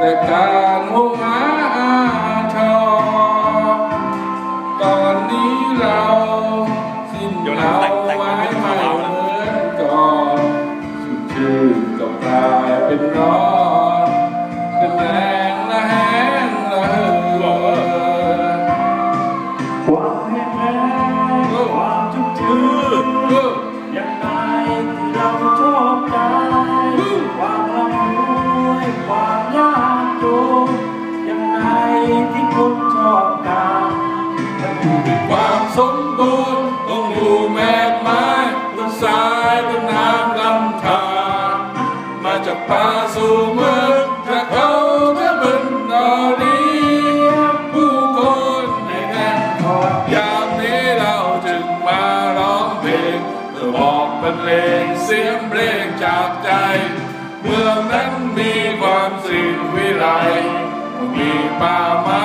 completar no คนชอบกันมันอยู่ที่ความสมบูรณ์ต้องอยู่แมกไม้ต้นสายต้นน้ำลำธารมาจากป่าสู่เมืองจากเขาจะเป็นนอรีผู้คนในแห่งทอดยามนี้เราจึงมาร้องเพลงเพื่อบอกบรรเลงเสียงเพลงจากใจ เมืองนั้นมีความสิ่งวิไลมีป่าไม้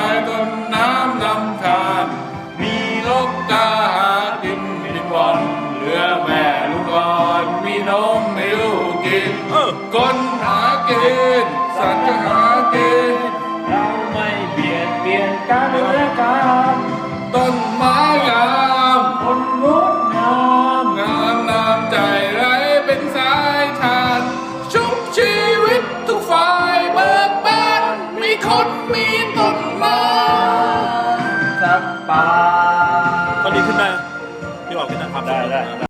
เหลือแม่ลูกอ่อนมีนมให้ลูกกินเออคนหากินสัตว์ก็หากินเราไม่เบียดเบียนกันและกันต้นไม้งามคนงดงามงามน้ำใจไหลเป็นสายทานชุบชีวิตทุกฝ่ายเบิกบานมีคนมีต้นไม้สักป่าตอนนี้ขึ้นได้พี่บอกขึ้นได้ความได้ ได้